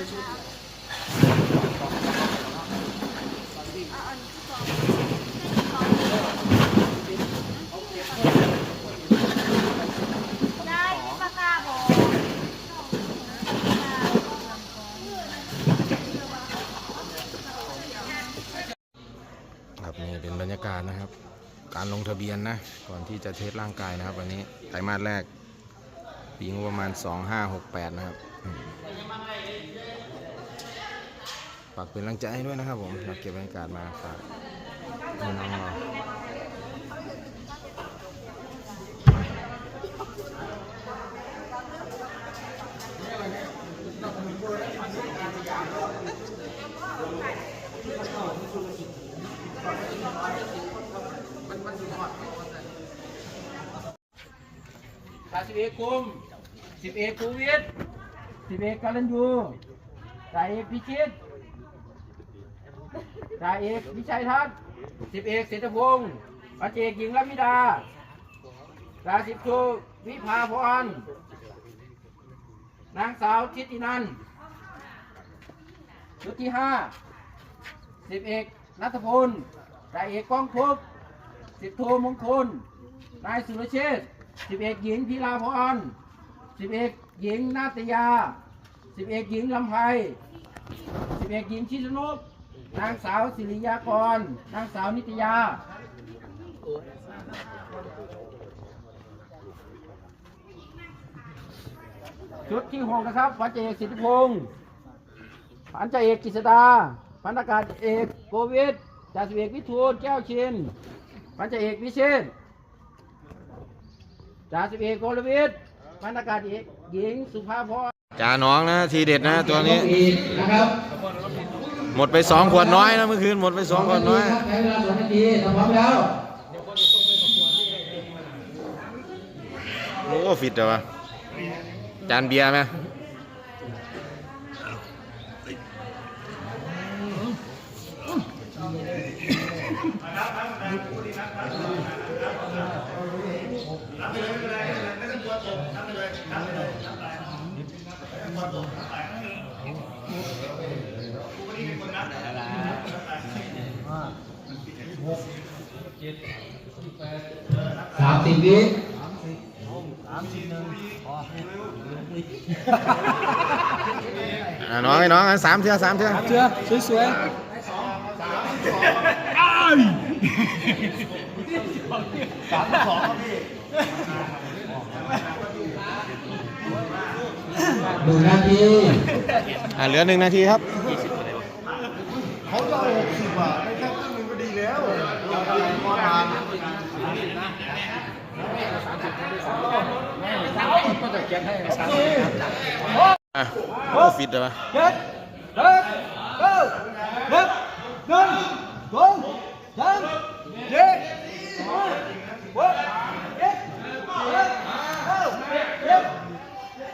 ครับนี่เป็นบรรยากาศนะครับ การลงทะเบียนนะ ก่อนที่จะเทสร่างกายนะครับ วันนี้ไตรมาสแรกปีงบประมาณ 2568 นะครับ ฝากเป็นกำลังใจให้ด้วยนะครับผมเราเก็บบรรยากาศมาฝากน้องเราสาสิบเอกคุมสิบเอกภูวิทย์สิบเอกกาลันยูจ่าเอกพิชิต จ่าเอกวิชัยทัศน์สิบเอกเศรษฐพงศ์ปัจเจกหญิงรัมิดาจ่าสิบโทวิภาพรนางสาวทิตินันท์ชุดที่ห้าสิบเอกนัทพลจ่าเอกก้องภพสิบโทมงคล นายสุรเชษสิบเอกหญิงพิลาพรสิบเอกหญิงนาตยาสิบเอกหญิงลำไพสิบเอกหญิงชิชนุก นางสาวสิริยากร นางสาวนิตยา ชุดที่หกนะครับพันจ่าเอกสิทธิพงศ์พันจ่าเอกกิษดา พันอากาศเอกโกวิทจ่าสิบเอกวิทูลแก้วชิน พันจ่าเอกวิเชษฐ์จ่าสิบเอกโกลวิทย์พันอากาศเอกหญิงสุภาพรจ่าน้องนะทีเด็ดนะตัวนี้อีกนะครับ หมดไปสองขวดน้อยนะเมื่อคืนหมดไปสองขวดน้อยใช้เวลาสองนาทีถ้าพร้อมแล้วโอ้ฟิตเลยวะจานเบียร์ไหม สิบวิอะน้องไอ้น้องอันสามเทือสามเทือเชื่อสวยสามสองพี่หนึ่งนาทีอะเหลือหนึ่งนาทีครับ เขาจะเอ่ะโอ้ฟิตเลยวะเจ็ดเจ็ดเก้าเจ็ดหนึ่งสองสามสี่ห้าหกเจ็ดแปดเก้าเจ็ด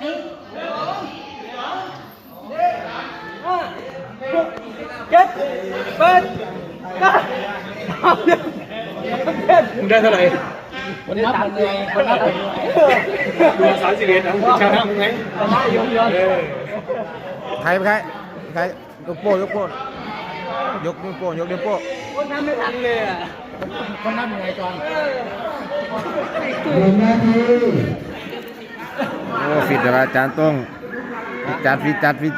หนึ่งสองสามสี่ห้าหกเจ็ดแปดเก้าเจ็ดได้เท่าไหร่ คนนับมันเลยคนนับมันดูสามสิบเอ็ดนะชนะมึงไงชนะอยู่เยอะใครใครใครยกโป้ยกโป้ยกนิ้วโป้ยกนิ้วโป้คนนับไม่ทันเลยอะคนนับยังไงจอนหนึ่งนาทีโอ้ฟิตเลยวะจานต้องฟิตจัดฟิตจัดฟิ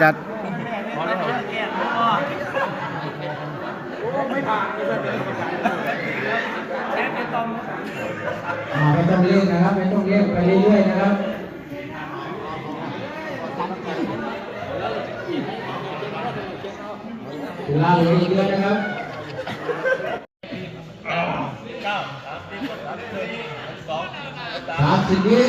ตจัดอ่าไม่ต้องเร่งนะครับ ไม่ต้องเร่งไปเรื่อยๆนะครับเวลาเหลืออีกเยอะนะครับสามสิบวิ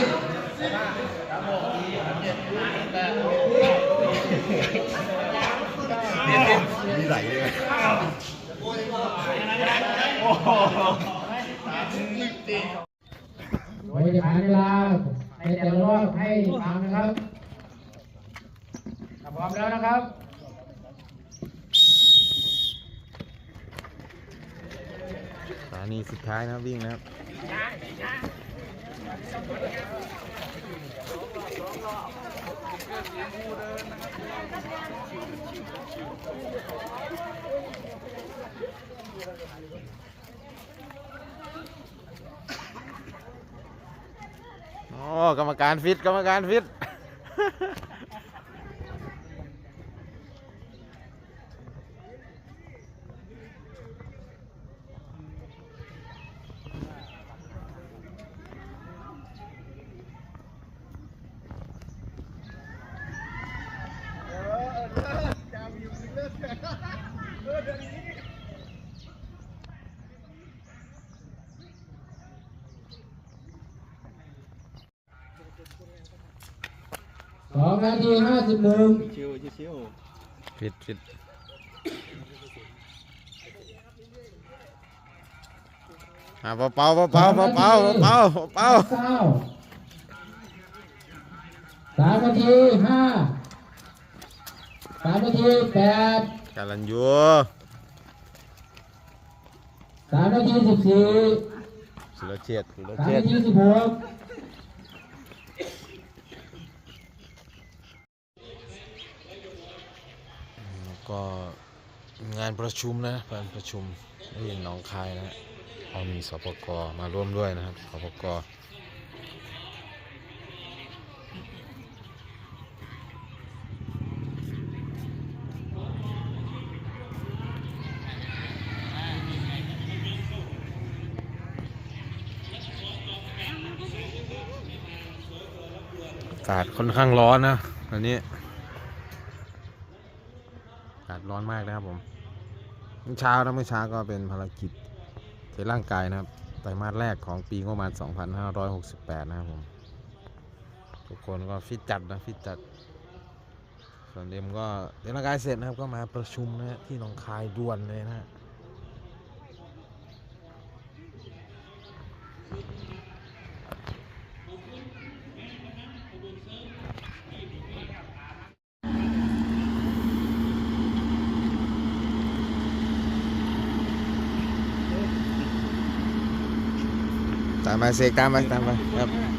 เลยโอ้โห ราจะหาเวลาในแต่ละรอบให้ฟังนะครับพร้อมแล้วนะครับสถานีสุดท้ายนะครับวิ่งนะครับ โอ้กรรมการฟิตกรรมการฟิต สองนาทีห้าสิบหนึ่งชิวชิวผิดผิดเอาเปล่าเป่าเปล่าเป่าเป่าเป่าเป่าสามนาทีห้าสามนาทีแปดกาลันยัวสามนาทีสิบสี่สิบเจ็ดสิบเจ็ดสามนาทีสิบหก ก็งานประชุมนะการประชุมที่หนองคายนะเอามีสปกมาร่วมด้วยนะครับสปกอากาศค่อนข้างร้อนนะอันนี้ ร้อนมากนะครับผมเมื่อเช้านะเมื่อเช้าก็เป็นภารกิจเทร่างกายนะครับไตรมาสแรกของปีงบประมาณ 2568 นะครับผม ทุกคนก็ฟิตจัดนะฟิตจัด ส่วนเดมก็เทร่างกายเสร็จนะครับก็มาประชุมนะที่หนองคายด่วนเลยนะ Tama, Sig. Tama, tama. Yep.